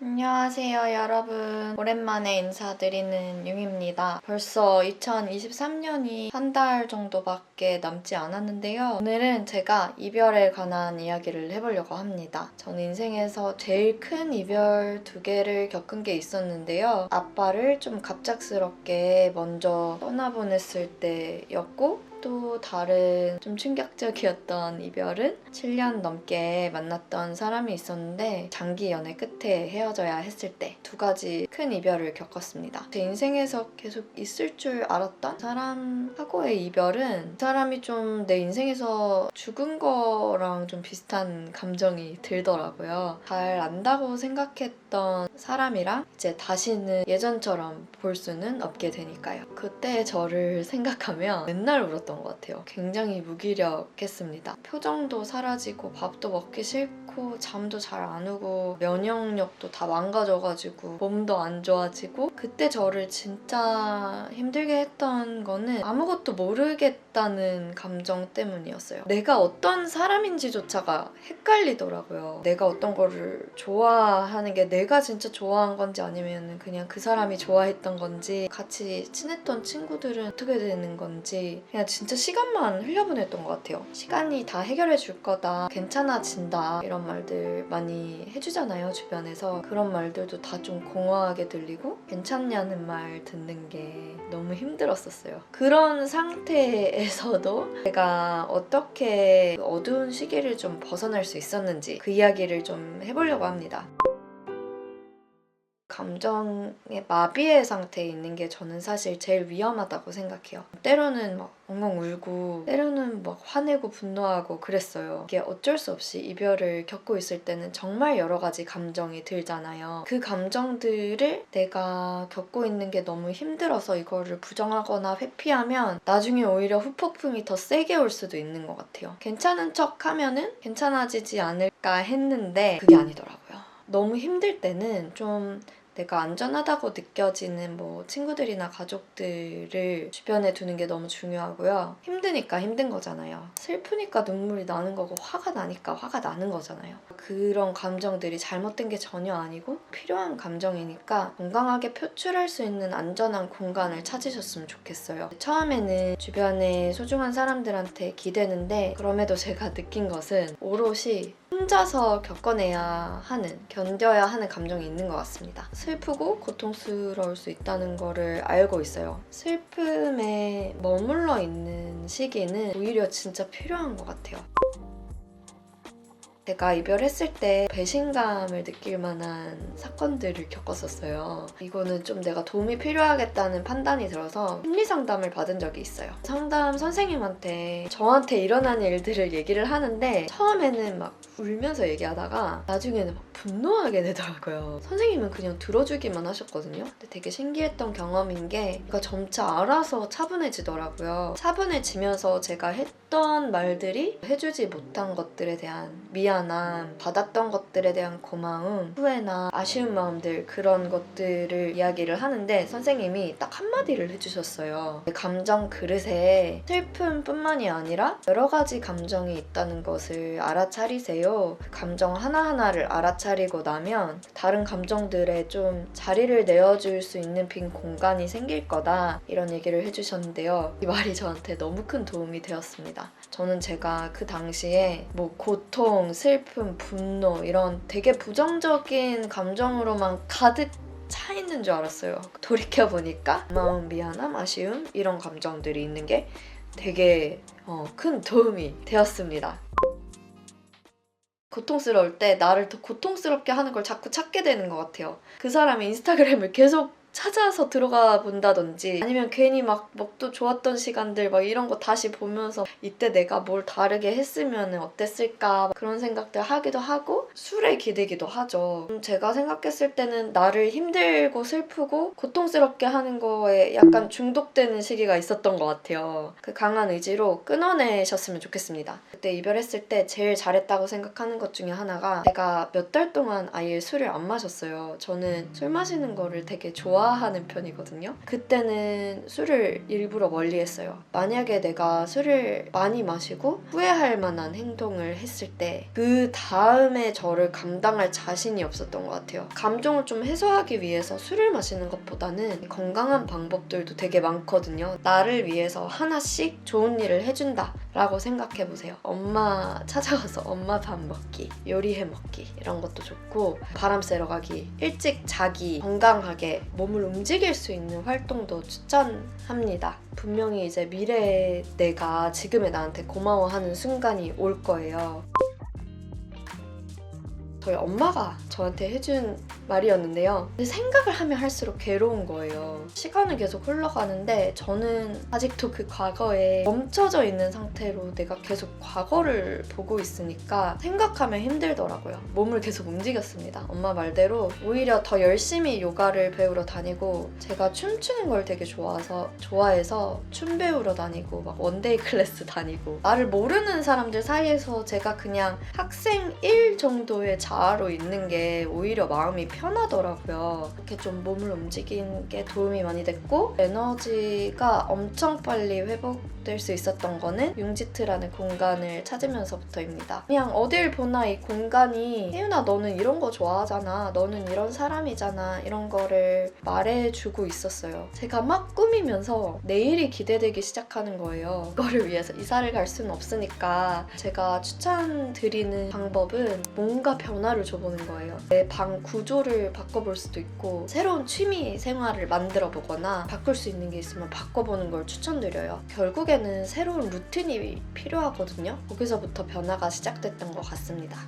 안녕하세요, 여러분. 오랜만에 인사드리는 융입니다. 벌써 2023년이 한 달 정도밖에 남지 않았는데요. 오늘은 제가 이별에 관한 이야기를 해보려고 합니다. 전 인생에서 제일 큰 이별 두 개를 겪은 게 있었는데요. 아빠를 좀 갑작스럽게 먼저 떠나보냈을 때였고, 또 다른 좀 충격적이었던 이별은 7년 넘게 만났던 사람이 있었는데 장기 연애 끝에 헤어져야 했을 때 두 가지 큰 이별을 겪었습니다. 제 인생에서 계속 있을 줄 알았던 사람하고의 이별은 그 사람이 좀 내 인생에서 죽은 거랑 좀 비슷한 감정이 들더라고요. 잘 안다고 생각했던 사람이랑 이제 다시는 예전처럼 볼 수는 없게 되니까요. 그때 저를 생각하면 맨날 울었던 것 같아요. 굉장히 무기력했습니다. 표정도 사라지고 밥도 먹기 싫고 잠도 잘 안 오고 면역력도 다 망가져가지고 몸도 안 좋아지고 그때 저를 진짜 힘들게 했던 거는 아무것도 모르겠다는 감정 때문이었어요. 내가 어떤 사람인지조차가 헷갈리더라고요. 내가 어떤 거를 좋아하는 게내 가 진짜 좋아한 건지 아니면 그냥 그 사람이 좋아했던 건지 같이 친했던 친구들은 어떻게 되는 건지 그냥 진짜 시간만 흘려보냈던 것 같아요. 시간이 다 해결해 줄 거다. 괜찮아진다. 이런 말들 많이 해주잖아요, 주변에서. 그런 말들도 다 좀 공허하게 들리고 괜찮냐는 말 듣는 게 너무 힘들었었어요. 그런 상태에서도 제가 어떻게 그 어두운 시기를 좀 벗어날 수 있었는지 그 이야기를 좀 해보려고 합니다. 감정의 마비의 상태에 있는 게 저는 사실 제일 위험하다고 생각해요. 때로는 막 엉엉 울고, 때로는 막 화내고 분노하고 그랬어요. 이게 어쩔 수 없이 이별을 겪고 있을 때는 정말 여러 가지 감정이 들잖아요. 그 감정들을 내가 겪고 있는 게 너무 힘들어서 이거를 부정하거나 회피하면 나중에 오히려 후폭풍이 더 세게 올 수도 있는 것 같아요. 괜찮은 척 하면은 괜찮아지지 않을까 했는데 그게 아니더라고요. 너무 힘들 때는 좀 내가 안전하다고 느껴지는 뭐 친구들이나 가족들을 주변에 두는 게 너무 중요하고요. 힘드니까 힘든 거잖아요. 슬프니까 눈물이 나는 거고 화가 나니까 화가 나는 거잖아요. 그런 감정들이 잘못된 게 전혀 아니고 필요한 감정이니까 건강하게 표출할 수 있는 안전한 공간을 찾으셨으면 좋겠어요. 처음에는 주변에 소중한 사람들한테 기대는데 그럼에도 제가 느낀 것은 오롯이 혼자서 겪어내야 하는, 견뎌야 하는 감정이 있는 것 같습니다. 슬프고 고통스러울 수 있다는 거를 알고 있어요. 슬픔에 머물러 있는 시기는 오히려 진짜 필요한 것 같아요. 제가 이별했을 때 배신감을 느낄 만한 사건들을 겪었었어요. 이거는 좀 내가 도움이 필요하겠다는 판단이 들어서 심리 상담을 받은 적이 있어요. 상담 선생님한테 저한테 일어난 일들을 얘기를 하는데 처음에는 막 울면서 얘기하다가 나중에는 막 분노하게 되더라고요. 선생님은 그냥 들어주기만 하셨거든요. 근데 되게 신기했던 경험인 게 제가 점차 알아서 차분해지더라고요. 차분해지면서 제가 했던 말들이 해주지 못한 것들에 대한 미안 함, 받았던 것들에 대한 고마움, 후회나 아쉬운 마음들 그런 것들을 이야기를 하는데 선생님이 딱 한마디를 해주셨어요. 감정 그릇에 슬픔뿐만이 아니라 여러 가지 감정이 있다는 것을 알아차리세요. 그 감정 하나하나를 알아차리고 나면 다른 감정들에 좀 자리를 내어줄 수 있는 빈 공간이 생길 거다. 이런 얘기를 해주셨는데요. 이 말이 저한테 너무 큰 도움이 되었습니다. 저는 제가 그 당시에 뭐 고통, 슬픔, 분노 이런 되게 부정적인 감정으로만 가득 차 있는 줄 알았어요. 돌이켜 보니까 마음, 미안함, 아쉬움 이런 감정들이 있는 게 되게 어, 큰 도움이 되었습니다. 고통스러울 때 나를 더 고통스럽게 하는 걸 자꾸 찾게 되는 것 같아요. 그 사람의 인스타그램을 계속 찾아서 들어가 본다든지 아니면 괜히 막 먹도 좋았던 시간들 막 이런 거 다시 보면서 이때 내가 뭘 다르게 했으면 어땠을까 그런 생각들 하기도 하고 술에 기대기도 하죠. 음, 제가 생각했을 때는 나를 힘들고 슬프고 고통스럽게 하는 거에 약간 중독되는 시기가 있었던 것 같아요. 그 강한 의지로 끊어내셨으면 좋겠습니다. 그때 이별했을 때 제일 잘했다고 생각하는 것 중에 하나가 제가 몇 달 동안 아예 술을 안 마셨어요. 저는 술 마시는 거를 되게 좋아 좋아하는 편이거든요. 그때는 술을 일부러 멀리 했어요. 만약에 내가 술을 많이 마시고 후회할 만한 행동을 했을 때 그 다음에 저를 감당할 자신이 없었던 것 같아요. 감정을 좀 해소하기 위해서 술을 마시는 것보다는 건강한 방법들도 되게 많거든요. 나를 위해서 하나씩 좋은 일을 해준다 라고 생각해 보세요. 엄마 찾아가서 엄마 밥 먹기, 요리해 먹기 이런 것도 좋고 바람 쐬러 가기, 일찍 자기, 건강하게 몸을 움직일 수 있는 활동도 추천합니다. 분명히 이제 미래의 내가 지금의 나한테 고마워하는 순간이 올 거예요. 저희 엄마가 저한테 해준 말이었는데요. 생각을 하면 할수록 괴로운 거예요. 시간은 계속 흘러가는데 저는 아직도 그 과거에 멈춰져 있는 상태로 내가 계속 과거를 보고 있으니까 생각하면 힘들더라고요. 몸을 계속 움직였습니다. 엄마 말대로 오히려 더 열심히 요가를 배우러 다니고 제가 춤추는 걸 되게 좋아서 좋아해서 춤 배우러 다니고 막 원데이 클래스 다니고 나를 모르는 사람들 사이에서 제가 그냥 학생 1 정도의 자아로 있는 게 오히려 마음이 편하더라고요. 이렇게 좀 몸을 움직이는 게 도움이 많이 됐고 에너지가 엄청 빨리 회복될 수 있었던 거는 융지트라는 공간을 찾으면서부터입니다. 그냥 어딜 보나 이 공간이 혜윤아 너는 이런 거 좋아하잖아. 너는 이런 사람이잖아. 이런 거를 말해주고 있었어요. 제가 막 꾸미면서 내일이 기대되기 시작하는 거예요. 그거를 위해서 이사를 갈 수는 없으니까 제가 추천드리는 방법은 뭔가 변화를 줘보는 거예요. 내 방 구조를 바꿔볼 수도 있고 새로운 취미 생활을 만들어 보거나 바꿀 수 있는 게 있으면 바꿔보는 걸 추천드려요. 결국에는 새로운 루틴이 필요하거든요. 거기서부터 변화가 시작됐던 것 같습니다.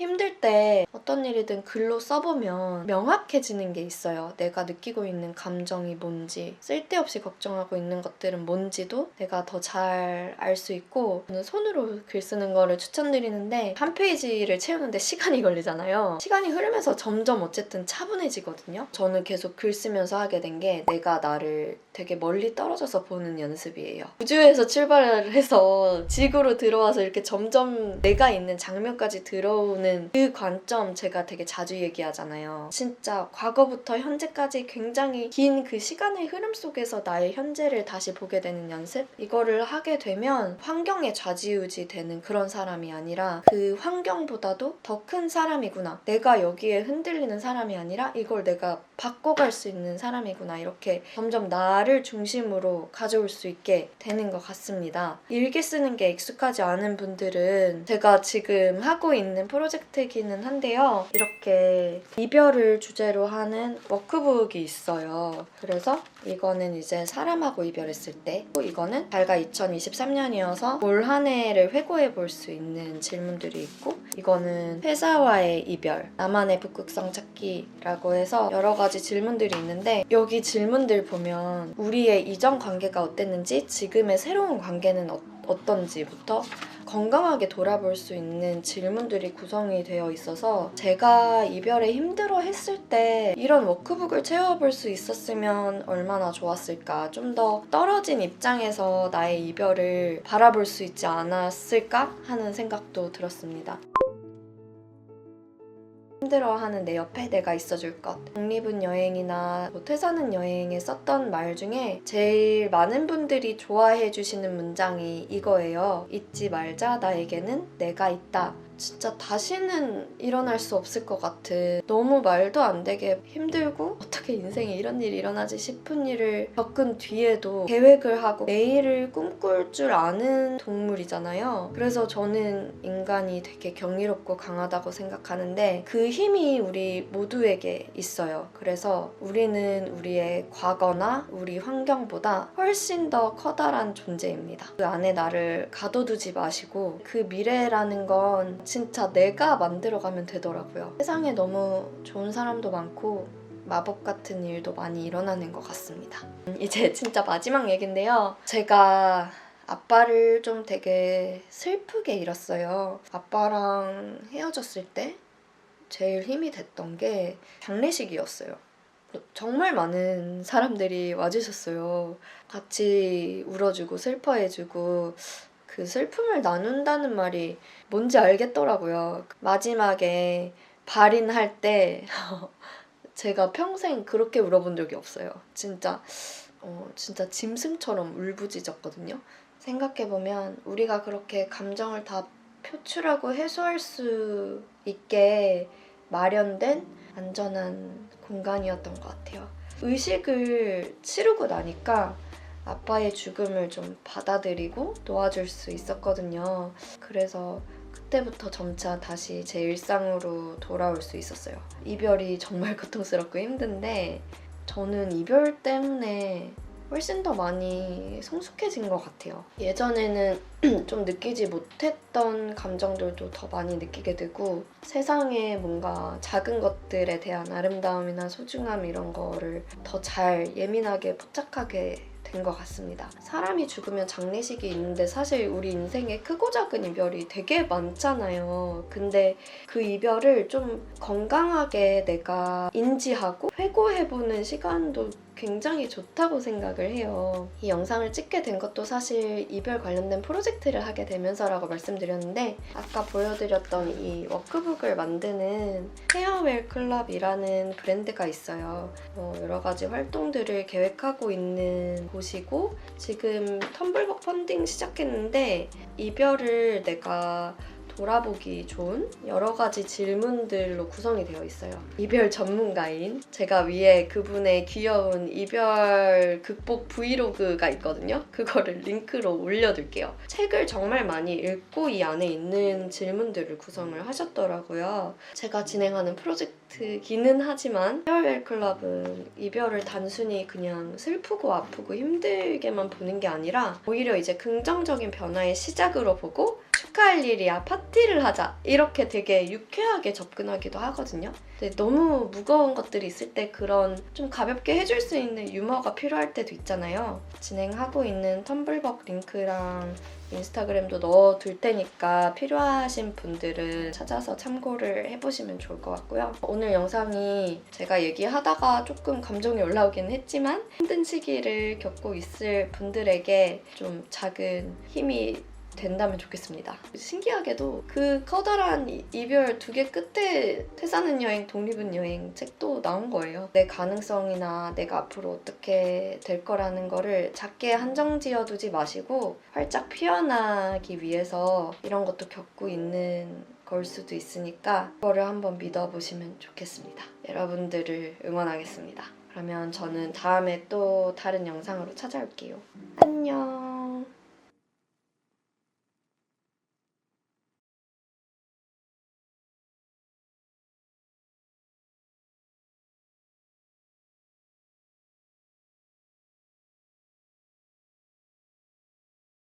힘들 때 어떤 일이든 글로 써보면 명확해지는 게 있어요. 내가 느끼고 있는 감정이 뭔지, 쓸데없이 걱정하고 있는 것들은 뭔지도 내가 더 잘 알 수 있고, 저는 손으로 글 쓰는 거를 추천드리는데, 한 페이지를 채우는데 시간이 걸리잖아요. 시간이 흐르면서 점점 어쨌든 차분해지거든요. 저는 계속 글 쓰면서 하게 된 게 내가 나를 되게 멀리 떨어져서 보는 연습이에요. 우주에서 출발을 해서 지구로 들어와서 이렇게 점점 내가 있는 장면까지 들어오는 그 관점 제가 되게 자주 얘기하잖아요. 진짜 과거부터 현재까지 굉장히 긴 그 시간의 흐름 속에서 나의 현재를 다시 보게 되는 연습? 이거를 하게 되면 환경에 좌지우지 되는 그런 사람이 아니라 그 환경보다도 더 큰 사람이구나. 내가 여기에 흔들리는 사람이 아니라 이걸 내가 바꿔갈 수 있는 사람이구나. 이렇게 점점 나를 중심으로 가져올 수 있게 되는 것 같습니다. 일기 쓰는 게 익숙하지 않은 분들은 제가 지금 하고 있는 프로젝트 이기는 한데요. 이렇게 이별을 주제로 하는 워크북이 있어요. 그래서 이거는 이제 사람하고 이별했을 때, 또 이거는 달가 2023년이어서 올 한 해를 회고해 볼 수 있는 질문들이 있고, 이거는 회사와의 이별, 나만의 북극성 찾기라고 해서 여러 가지 질문들이 있는데, 여기 질문들 보면 우리의 이전 관계가 어땠는지, 지금의 새로운 관계는 어, 어떤지부터 건강하게 돌아볼 수 있는 질문들이 구성이 되어 있어서 제가 이별에 힘들어 했을 때 이런 워크북을 채워볼 수 있었으면 얼마나 좋았을까. 좀 더 떨어진 입장에서 나의 이별을 바라볼 수 있지 않았을까 하는 생각도 들었습니다. 힘들어하는 내 옆에 내가 있어줄 것. 독립은 여행이나 뭐 퇴사는 여행에 썼던 말 중에 제일 많은 분들이 좋아해 주시는 문장이 이거예요. 잊지 말자, 나에게는 내가 있다. 진짜 다시는 일어날 수 없을 것 같은 너무 말도 안 되게 힘들고 어떻게 인생에 이런 일이 일어나지 싶은 일을 겪은 뒤에도 계획을 하고 내일을 꿈꿀 줄 아는 동물이잖아요. 그래서 저는 인간이 되게 경이롭고 강하다고 생각하는데 그 힘이 우리 모두에게 있어요. 그래서 우리는 우리의 과거나 우리 환경보다 훨씬 더 커다란 존재입니다. 그 안에 나를 가둬두지 마시고 그 미래라는 건 진짜 내가 만들어가면 되더라고요. 세상에 너무 좋은 사람도 많고 마법 같은 일도 많이 일어나는 것 같습니다. 음, 이제 진짜 마지막 얘긴데요. 제가 아빠를 좀 되게 슬프게 잃었어요. 아빠랑 헤어졌을 때 제일 힘이 됐던 게 장례식이었어요. 정말 많은 사람들이 와주셨어요. 같이 울어주고 슬퍼해주고 그 슬픔을 나눈다는 말이 뭔지 알겠더라고요. 마지막에 발인할 때 제가 평생 그렇게 울어본 적이 없어요. 진짜 어, 진짜 짐승처럼 울부짖었거든요. 생각해보면 우리가 그렇게 감정을 다 표출하고 해소할 수 있게 마련된 안전한 공간이었던 것 같아요. 의식을 치르고 나니까 아빠의 죽음을 좀 받아들이고 도와줄 수 있었거든요. 그래서 그때부터 점차 다시 제 일상으로 돌아올 수 있었어요. 이별이 정말 고통스럽고 힘든데 저는 이별 때문에 훨씬 더 많이 성숙해진 것 같아요. 예전에는 좀 느끼지 못했던 감정들도 더 많이 느끼게 되고 세상에 뭔가 작은 것들에 대한 아름다움이나 소중함 이런 거를 더 잘 예민하게 포착하게 된 것 같습니다. 사람이 죽으면 장례식이 있는데 사실 우리 인생에 크고 작은 이별이 되게 많잖아요. 근데 그 이별을 좀 건강하게 내가 인지하고 회고해보는 시간도 굉장히 좋다고 생각을 해요. 이 영상을 찍게 된 것도 사실 이별 관련된 프로젝트를 하게 되면서라고 말씀드렸는데 아까 보여드렸던 이 워크북을 만드는 헤어웰 클럽이라는 브랜드가 있어요. 어, 여러 가지 활동들을 계획하고 있는 곳이고 지금 텀블벅 펀딩 시작했는데 이별을 내가 돌아보기 좋은 여러 가지 질문들로 구성이 되어 있어요. 이별 전문가인 제가 위에 그분의 귀여운 이별 극복 브이로그가 있거든요. 그거를 링크로 올려둘게요. 책을 정말 많이 읽고 이 안에 있는 질문들을 구성을 하셨더라고요. 제가 진행하는 프로젝트 기는 하지만 헤어웰 클럽은 이별을 단순히 그냥 슬프고 아프고 힘들게만 보는 게 아니라 오히려 이제 긍정적인 변화의 시작으로 보고 축하할 일이야 파티를 하자 이렇게 되게 유쾌하게 접근하기도 하거든요 너무 무거운 것들이 있을 때 그런 좀 가볍게 해줄 수 있는 유머가 필요할 때도 있잖아요 진행하고 있는 텀블벅 링크랑 인스타그램도 넣어둘 테니까 필요하신 분들은 찾아서 참고를 해보시면 좋을 것 같고요. 오늘 영상이 제가 얘기하다가 조금 감정이 올라오긴 했지만 힘든 시기를 겪고 있을 분들에게 좀 작은 힘이 된다면 좋겠습니다. 신기하게도 그 커다란 이- 이별 두 개 끝에 퇴사는 여행, 독립은 여행 책도 나온 거예요. 내 가능성이나 내가 앞으로 어떻게 될 거라는 거를 작게 한정 지어 두지 마시고 활짝 피어나기 위해서 이런 것도 겪고 있는 걸 수도 있으니까 그거를 한번 믿어보시면 좋겠습니다. 여러분들을 응원하겠습니다. 그러면 저는 다음에 또 다른 영상으로 찾아올게요. 안녕.